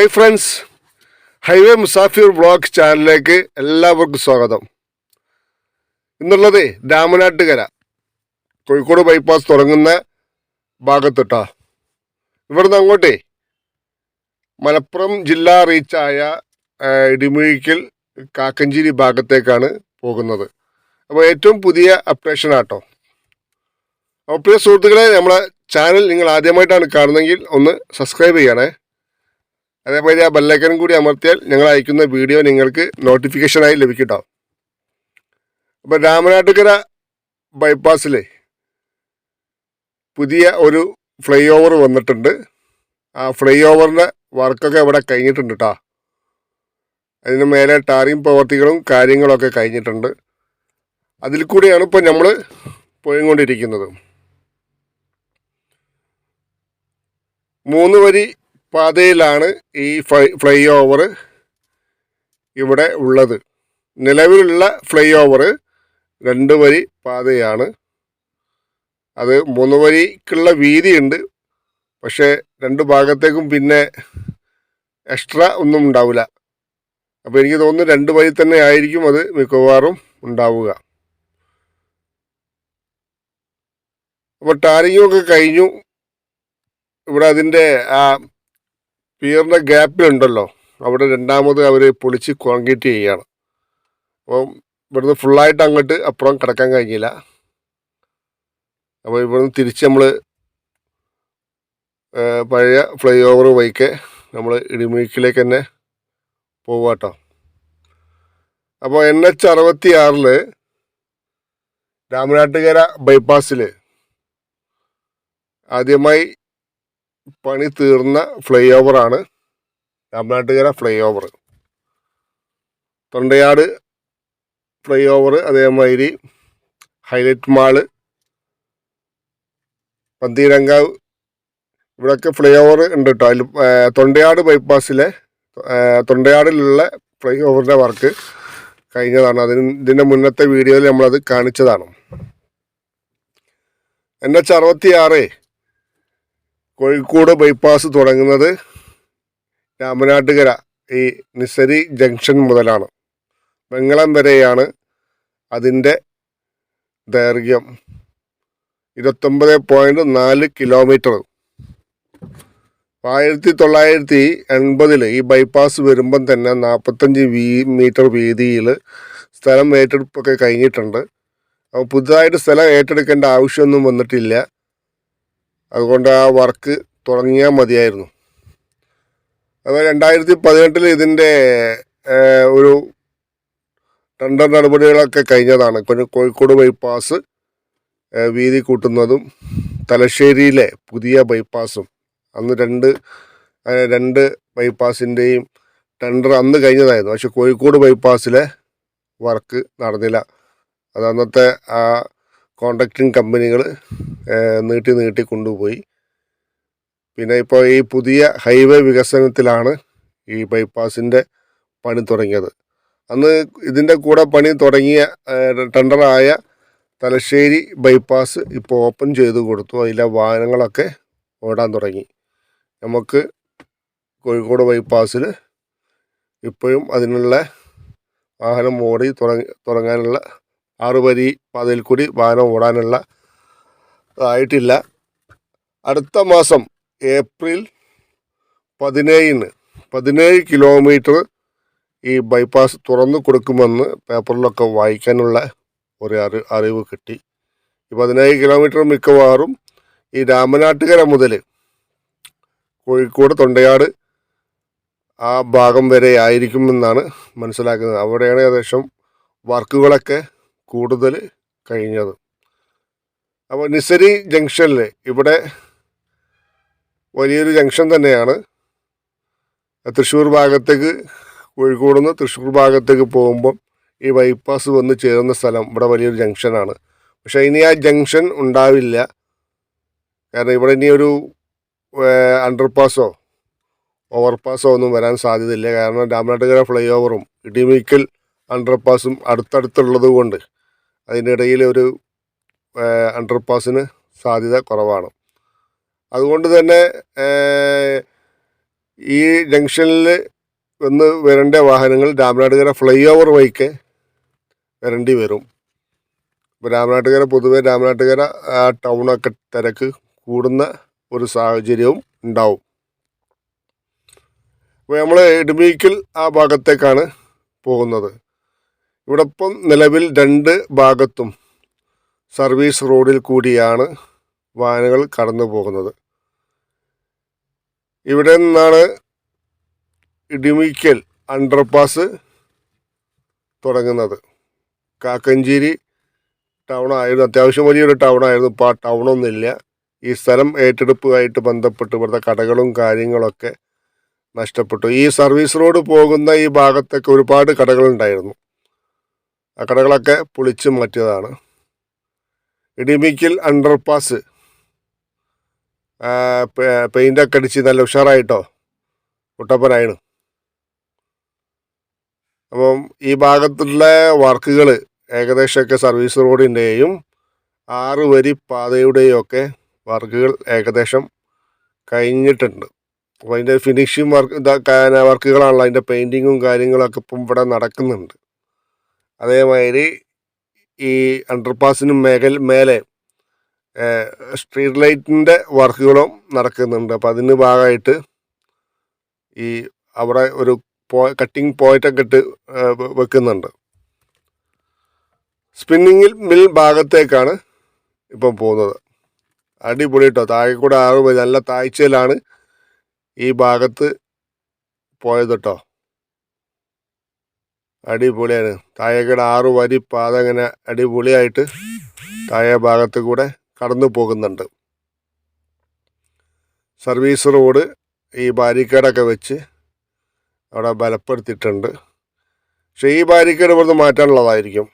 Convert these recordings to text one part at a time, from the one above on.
Hi friends highway Musafir vlog ചാനലിലേക്ക് എല്ലാവർക്കും സ്വാഗതം. ഇന്നുള്ളത് രാമനാട്ടുകര കോഴിക്കോട് ബൈപ്പാസ് തുടങ്ങുന്ന ഭാഗത്തിട്ടാ. ഇവിടുന്ന് അങ്ങോട്ടേ മലപ്പുറം ജില്ലാ റീച്ചായ ഇടിമുഴിക്കൽ കാക്കഞ്ചേരി ഭാഗത്തേക്കാണ് പോകുന്നത്. അപ്പോൾ ഏറ്റവും പുതിയ അപ്ഡേഷൻ ആട്ടോ. അപ്പോൾ പ്രിയ സുഹൃത്തുക്കളെ നമ്മളെ ചാനൽ നിങ്ങൾ ആദ്യമായിട്ടാണ് കാണുന്നതെങ്കിൽ ഒന്ന് സബ്സ്ക്രൈബ് ചെയ്യണേ. അതേപോലെ ആ ബെല്ലൈക്കനും കൂടി അമർത്തിയാൽ ഞങ്ങൾ അയക്കുന്ന വീഡിയോ നിങ്ങൾക്ക് നോട്ടിഫിക്കേഷനായി ലഭിക്കട്ടോ. അപ്പോൾ രാമനാട്ടുകര ബൈപ്പാസിൽ പുതിയ ഒരു ഫ്ലൈ ഓവർ വന്നിട്ടുണ്ട്. ആ ഫ്ലൈ ഓവറിന്റെ വർക്കൊക്കെ ഇവിടെ കഴിഞ്ഞിട്ടുണ്ട് കേട്ടോ അതിന് മേലെ ടാറിങ് പ്രവർത്തികളും കാര്യങ്ങളൊക്കെ കഴിഞ്ഞിട്ടുണ്ട്. അതിൽ കൂടിയാണ് ഇപ്പോൾ നമ്മൾ പോയിക്കൊണ്ടിരിക്കുന്നത്. മൂന്ന് വരി പാതയിലാണ് ഈ ഫ്ലൈ ഓവർ ഇവിടെ ഉള്ളത്. നിലവിലുള്ള ഫ്ലൈ ഓവർ രണ്ട് വരി പാതയാണ്. അത് മൂന്ന് വരിക്കുള്ള വീതിയുണ്ട്. പക്ഷേ രണ്ട് ഭാഗത്തേക്കും പിന്നെ എക്സ്ട്രാ ഒന്നും ഉണ്ടാവില്ല. അപ്പോൾ എനിക്ക് തോന്നുന്നു രണ്ട് വരി തന്നെ ആയിരിക്കും അത് മിക്കവാറും ഉണ്ടാവുക. അപ്പോൾ ടാരിങ്ങൊക്കെ കഴിഞ്ഞു. ഇവിടെ അതിന്റെ ആ പിയറിന്റെ ഗ്യാപ്പിലുണ്ടല്ലോ അവിടെ രണ്ടാമത് അവർ പൊളിച്ച് കോൺക്രീറ്റ് ചെയ്യുകയാണ് അപ്പം ഇവിടുന്ന് ഫുള്ളായിട്ട് അങ്ങോട്ട് അപ്പുറം കിടക്കാൻ കഴിഞ്ഞില്ല. അപ്പോൾ ഇവിടുന്ന് തിരിച്ച് നമ്മൾ പഴയ ഫ്ലൈ ഓവർ വൈക്ക് നമ്മൾ ഇടിമുഴുക്കിലേക്ക് തന്നെ പോവാട്ടോ അപ്പോൾ എൻ എച്ച് അറുപത്തി ആറിൽ രാമനാട്ടുകര ബൈപ്പാസിൽ ആദ്യമായി പണി തീർന്ന ഫ്ലൈ ഓവറാണ് തമിഴ്നാട്ടുകര flyover Thondayad flyover അതേമാതിരി ഹൈലൈറ്റ് മാൾ പന്തീരങ്കാവ്. ഇവിടെയൊക്കെ ഫ്ലൈ ഓവർ ഉണ്ട് കേട്ടോ അതിൽ തൊണ്ടയാട് ബൈപ്പാസിലെ തൊണ്ടയാടിലുള്ള ഫ്ലൈ ഓവറിന്റെ വർക്ക് കഴിഞ്ഞതാണ്. അതിന് ഇതിന്റെ മുന്നത്തെ വീഡിയോയിൽ നമ്മളത് കാണിച്ചതാണ്. എൻ എച്ച് അറുപത്തി ആറ് കോഴിക്കോട് ബൈപ്പാസ് തുടങ്ങുന്നത് രാമനാട്ടുകര ഈ നിസരി ജംഗ്ഷൻ മുതലാണ്. വെങ്ങളം വരെയാണ് അതിന്റെ ദൈർഘ്യം. ഇരുപത്തൊമ്പത് പോയിന്റ് നാല് കിലോമീറ്റർ ആയിരത്തി തൊള്ളായിരത്തി എൺപതിൽ ഈ ബൈപ്പാസ് വരുമ്പം തന്നെ നാൽപ്പത്തഞ്ച് വീ മീറ്റർ വീതിയിൽ സ്ഥലം ഏറ്റെടുപ്പൊക്കെ കഴിഞ്ഞിട്ടുണ്ട്. അപ്പോൾ പുതുതായിട്ട് സ്ഥലം ഏറ്റെടുക്കേണ്ട ആവശ്യമൊന്നും വന്നിട്ടില്ല. അതുകൊണ്ട് ആ വർക്ക് തുടങ്ങിയാൽ മതിയായിരുന്നു. അത് രണ്ടായിരത്തി പതിനെട്ടിൽ ഇതിന്റെ ഒരു ടെൻഡർ നടപടികളൊക്കെ കഴിഞ്ഞതാണ്. കോഴിക്കോട് ബൈപ്പാസ് വീതി കൂട്ടുന്നതും തലശ്ശേരിയിലെ പുതിയ ബൈപ്പാസും അന്ന് രണ്ട് രണ്ട് ബൈപ്പാസിന്റെയും ടെൻഡർ അന്ന് കഴിഞ്ഞതായിരുന്നു. പക്ഷെ കോഴിക്കോട് ബൈപ്പാസിലെ വർക്ക് നടന്നില്ല. അത് അന്നത്തെ ആ കോൺട്രാക്ടിങ് കമ്പനികൾ നീട്ടി നീട്ടി കൊണ്ടുപോയി. പിന്നെ ഇപ്പോൾ ഈ പുതിയ ഹൈവേ വികസനത്തിലാണ് ഈ ബൈപ്പാസിന്റെ പണി തുടങ്ങിയത്. അന്ന് ഇതിന്റെ കൂടെ പണി തുടങ്ങിയ ടെൻഡറായ തലശ്ശേരി ബൈപ്പാസ് ഇപ്പോൾ ഓപ്പൺ ചെയ്ത് കൊടുത്തു. അതിലെ വാഹനങ്ങളൊക്കെ ഓടാൻ തുടങ്ങി. നമുക്ക് കോഴിക്കോട് ബൈപ്പാസിൽ ഇപ്പോഴും അതിനുള്ള വാഹനം ഓടി തുടങ്ങി തുടങ്ങാനുള്ള ആറ് വരി പാതയിൽ കൂടി വാഹനം ഓടാനുള്ള ആയിട്ടില്ല. അടുത്ത മാസം ഏപ്രിൽ പതിനേഴിന് പതിനേഴ് കിലോമീറ്റർ ഈ ബൈപ്പാസ് തുറന്നു കൊടുക്കുമെന്ന് പേപ്പറിലൊക്കെ വായിക്കാനുള്ള ഒരു അറി അറിവ് കിട്ടി. ഈ പതിനേഴ് കിലോമീറ്റർ മിക്കവാറും ഈ രാമനാട്ടുകര മുതൽ കോഴിക്കോട് തൊണ്ടയാട് ആ ഭാഗം വരെ ആയിരിക്കുമെന്നാണ് മനസ്സിലാക്കുന്നത്. അവിടെയാണ് ഏകദേശം വർക്കുകളൊക്കെ കൂടുതൽ കഴിഞ്ഞത്. അപ്പോൾ നിസരി ജംഗ്ഷനിൽ ഇവിടെ വലിയൊരു ജംഗ്ഷൻ തന്നെയാണ്. തൃശ്ശൂർ ഭാഗത്തേക്ക് കോഴിക്കോട് നിന്ന് തൃശ്ശൂർ ഭാഗത്തേക്ക് പോകുമ്പം ഈ ബൈപ്പാസ് വന്ന് ചേരുന്ന സ്ഥലം ഇവിടെ വലിയൊരു ജംഗ്ഷനാണ്. പക്ഷേ ഇനി ആ ജംഗ്ഷൻ ഉണ്ടാവില്ല. കാരണം ഇവിടെ ഇനി ഒരു അണ്ടർപാസോ ഓവർപാസോ ഒന്നും വരാൻ സാധ്യതയില്ല. കാരണം രാമനാട്ടുകര ഫ്ലൈ ഓവറും ഇടിമിക്കൽ അണ്ടർപാസും അടുത്തടുത്തുള്ളത് കൊണ്ട് അതിനിടയിൽ ഒരു അണ്ടർപാസിന് സാധ്യത കുറവാണ്. അതുകൊണ്ട് തന്നെ ഈ ജംഗ്ഷനിൽ വന്ന് വരേണ്ട വാഹനങ്ങൾ രാമനാട്ടുകര ഫ്ലൈ ഓവർ വഴിക്ക് വരേണ്ടി വരും. ഇപ്പോൾ രാമനാട്ടുകര പൊതുവെ രാമനാട്ടുകര ആ ടൗണൊക്കെ തിരക്ക് കൂടുന്ന ഒരു സാഹചര്യവും ഉണ്ടാവും. അപ്പോൾ നമ്മൾ ഇടുമീക്കിൽ ആ ഭാഗത്തേക്കാണ് പോകുന്നത്. ഇവിടെ ഇപ്പം നിലവിൽ രണ്ട് ഭാഗത്തും സർവീസ് റോഡിൽ കൂടിയാണ് വാഹനങ്ങൾ കടന്നു പോകുന്നത്. ഇവിടെ നിന്നാണ് ഇടിമിക്കൽ അണ്ടർപാസ് തുടങ്ങുന്നത്. കാക്കഞ്ചേരി ടൗൺ ആയിരുന്നു അത്യാവശ്യം വലിയൊരു ടൗണായിരുന്നു ഇപ്പോൾ ആ ടൗണൊന്നുമില്ല ഈ സ്ഥലം ഏറ്റെടുപ്പുമായിട്ട് ബന്ധപ്പെട്ട് ഇവിടുത്തെ കടകളും കാര്യങ്ങളൊക്കെ നഷ്ടപ്പെട്ടു. ഈ സർവീസ് റോഡ് പോകുന്ന ഈ ഭാഗത്തൊക്കെ ഒരുപാട് കടകളുണ്ടായിരുന്നു. ആ കടകളൊക്കെ പൊളിച്ചു മാറ്റിയതാണ്. ഇടിമിക്കൽ അണ്ടർപാസ്. പെയിന്റൊക്കെ അടിച്ച് നല്ല ഉഷാറായിട്ടോ? കുട്ടപ്പനായിരുന്നു അപ്പം ഈ ഭാഗത്തുള്ള വർക്കുകൾ ഏകദേശമൊക്കെ സർവീസ് റോഡിന്റെയും ആറ് വരി പാതയുടെയും ഒക്കെ വർക്കുകൾ ഏകദേശം കഴിഞ്ഞിട്ടുണ്ട്. അപ്പോൾ അതിന്റെ ഫിനിഷിങ് വർക്ക് വർക്കുകളാണല്ലോ. അതിന്റെ പെയിന്റിങ്ങും കാര്യങ്ങളൊക്കെ ഇപ്പം ഇവിടെ നടക്കുന്നുണ്ട്. അതേമാതിരി ഈ അണ്ടർപാസിനും മേഖല മേലെ സ്ട്രീറ്റ് ലൈറ്റിന്റെ വർക്കുകളും നടക്കുന്നുണ്ട്. അപ്പോൾ അതിന് ഭാഗമായിട്ട് ഈ അവിടെ ഒരു പോ കട്ടിങ് പോയിന്റൊക്കെ ഇട്ട് വെക്കുന്നുണ്ട്. സ്പിന്നിങ്ങിൽ മിൽ ഭാഗത്തേക്കാണ് ഇപ്പം പോകുന്നത്. അടിപൊളി കേട്ടോ താഴെ കൂടെ ആറ് നല്ല താഴ്ചയിലാണ് ഈ ഭാഗത്ത് പോയത് കേട്ടോ അടിപൊളിയാണ്. താഴേക്കടെ ആറ് വരി പാത അങ്ങനെ അടിപൊളിയായിട്ട് താഴെ ഭാഗത്ത് കൂടെ കടന്നു പോകുന്നുണ്ട്. സർവീസ് റോഡ് ഈ ബാരിക്കേഡൊക്കെ വെച്ച് അവിടെ ബലപ്പെടുത്തിയിട്ടുണ്ട്. പക്ഷേ ഈ ബാരിക്കേഡ് ഇവിടുന്ന് മാറ്റാനുള്ളതായിരിക്കും.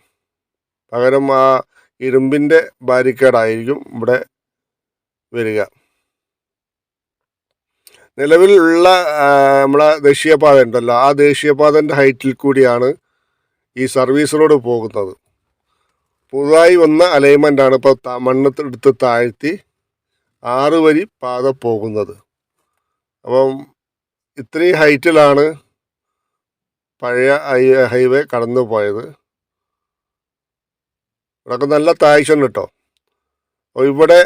പകരം ആ ഇരുമ്പിന്റെ ബാരിക്കേഡായിരിക്കും ഇവിടെ വരിക. നിലവിലുള്ള നമ്മളെ ദേശീയപാത ഉണ്ടല്ലോ ആ ദേശീയപാതന്റെ ഹൈറ്റിൽ കൂടിയാണ് ഈ സർവീസ് റോഡ് പോകുന്നത്. പുതുതായി വന്ന അലൈൻമെന്റാണ് ഇപ്പോൾ മണ്ണ് എടുത്ത് താഴ്ത്തി ആറ് വരി പാത പോകുന്നത്. അപ്പം ഇത്രയും ഹൈറ്റിലാണ് പഴയ ഹൈവേ കടന്നു പോയത് ഇവിടെയൊക്കെ നല്ല താഴ്ച ഉണ്ട് കേട്ടോ ഇവിടെ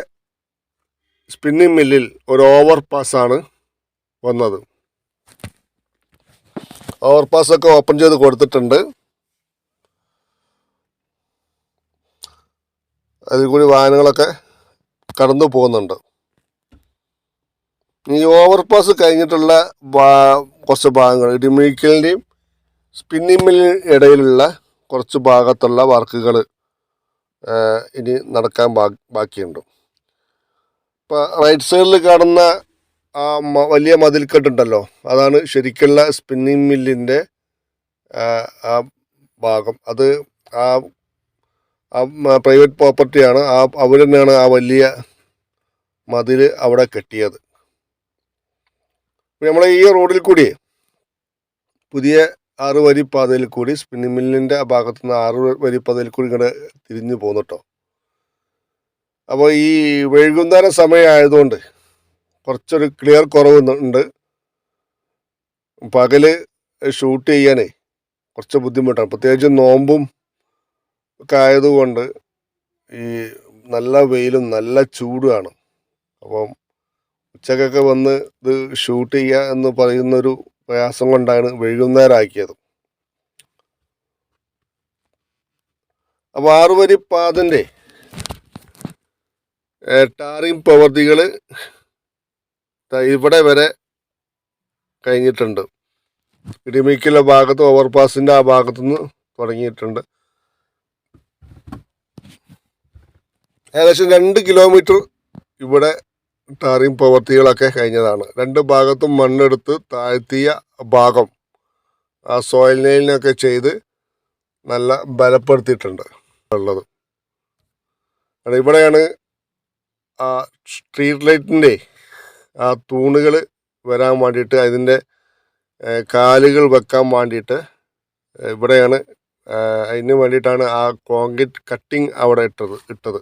സ്പിന്നിങ് മില്ലിൽ ഒരു ഓവർ പാസ്സാണ് വന്നത്. അവർ പാസ്സൊക്കെ ഓപ്പൺ ചെയ്ത് കൊടുത്തിട്ടുണ്ട്. അതിൽ കൂടി വാഹനങ്ങളൊക്കെ കടന്നു പോകുന്നുണ്ട്. ഈ ഓവർ പാസ് കഴിഞ്ഞിട്ടുള്ള കുറച്ച് ഭാഗങ്ങൾ ഇടിമിക്കലിന്റെയും സ്പിന്നിങ് മില്ലിന് ഇടയിലുള്ള കുറച്ച് ഭാഗത്തുള്ള വർക്കുകൾ ഇനി നടക്കാൻ ബാക്കിയുണ്ട്. ഇപ്പോൾ റൈറ്റ് സൈഡിൽ കാണുന്ന ആ വലിയ മതിൽക്കെട്ടുണ്ടല്ലോ. അതാണ് ശരിക്കുള്ള സ്പിന്നിങ് മില്ലിന്റെ ആ ഭാഗം. അത് ആ പ്രൈവറ്റ് പ്രോപ്പർട്ടിയാണ് ആ അവർ തന്നെയാണ് ആ വലിയ മതിൽ അവിടെ കെട്ടിയത്. നമ്മൾ ഈ റോഡിൽ കൂടി പുതിയ ആറ് വരി പാതയിൽ കൂടി സ്പിന്നിങ് മില്ലിന്റെ ആ ഭാഗത്തു നിന്ന് ആറ് വരി പാതയിൽ കൂടി ഇങ്ങോട്ട് തിരിഞ്ഞു പോന്നിട്ടോ അപ്പോൾ ഈ വൈകുന്നേരം സമയമായതുകൊണ്ട് കുറച്ചൊരു ക്ലിയർ കുറവ് ഉണ്ട്. പകൽ ഷൂട്ട് ചെയ്യാനേ കുറച്ച് ബുദ്ധിമുട്ടാണ്. പ്രത്യേകിച്ച് നോമ്പും ഒക്കെ ആയതുകൊണ്ട് ഈ നല്ല വെയിലും നല്ല ചൂടുമാണ് അപ്പം ഉച്ചക്കൊക്കെ വന്ന് ഇത് ഷൂട്ട് ചെയ്യുക എന്ന് പറയുന്നൊരു പ്രയാസം കൊണ്ടാണ് വൈകുന്നേരമാക്കിയത് അപ്പോൾ ആറുവരി പാതന്റെ ടാറിങ് പ്രവർത്തികൾ ഇവിടെ വരെ കഴിഞ്ഞിട്ടുണ്ട്. ഇടിമിക്കിലെ ഭാഗത്ത് ഓവർപാസിന്റെ ആ ഭാഗത്തുനിന്ന് തുടങ്ങിയിട്ടുണ്ട്. ഏകദേശം രണ്ട് കിലോമീറ്റർ ഇവിടെ ടാറിങ് പ്രവർത്തികളൊക്കെ കഴിഞ്ഞതാണ്. രണ്ട് ഭാഗത്തും മണ്ണെടുത്ത് താഴ്ത്തിയ ഭാഗം ആ സോയിൽ നെയിലിനൊക്കെ ചെയ്ത് നല്ല ബലപ്പെടുത്തിയിട്ടുണ്ട് ഉള്ളത്. ഇവിടെയാണ് ആ സ്ട്രീറ്റ് ലൈറ്റിന്റെ ആ തൂണുകൾ വരാൻ വേണ്ടിയിട്ട് അതിന്റെ കാലുകൾ വെക്കാൻ വേണ്ടിയിട്ട് ഇവിടെയാണ് അതിന് വേണ്ടിയിട്ടാണ് ആ കോൺക്രീറ്റ് കട്ടിങ് അവിടെ ഇട്ടത് ഇട്ടത്.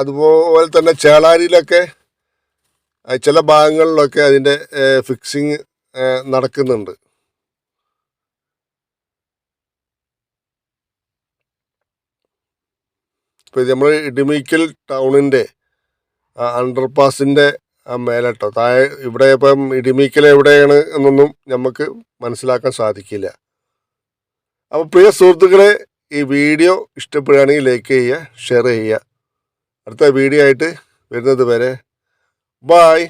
അതുപോലെ തന്നെ ചേളാരിയിലൊക്കെ ചില ഭാഗങ്ങളിലൊക്കെ അതിന്റെ ഫിക്സിങ് നടക്കുന്നുണ്ട്. ഇപ്പോൾ നമ്മൾ ഇടിമിക്കൽ ടൗണിന്റെ അണ്ടർപാസിന്റെ മേലട്ടോ. താഴെ ഇവിടെ ഇപ്പം ഇടിമിക്കൽ എവിടെയാണ് എന്നൊന്നും നമുക്ക് മനസ്സിലാക്കാൻ സാധിക്കില്ല. അപ്പോൾ പ്രിയ സുഹൃത്തുക്കളെ ഈ വീഡിയോ ഇഷ്ടപ്പെടുകയാണെങ്കിൽ ലൈക്ക് ചെയ്യുക ഷെയർ ചെയ്യുക. അടുത്ത വീഡിയോ ആയിട്ട് വരുന്നത് വരെ ബായ്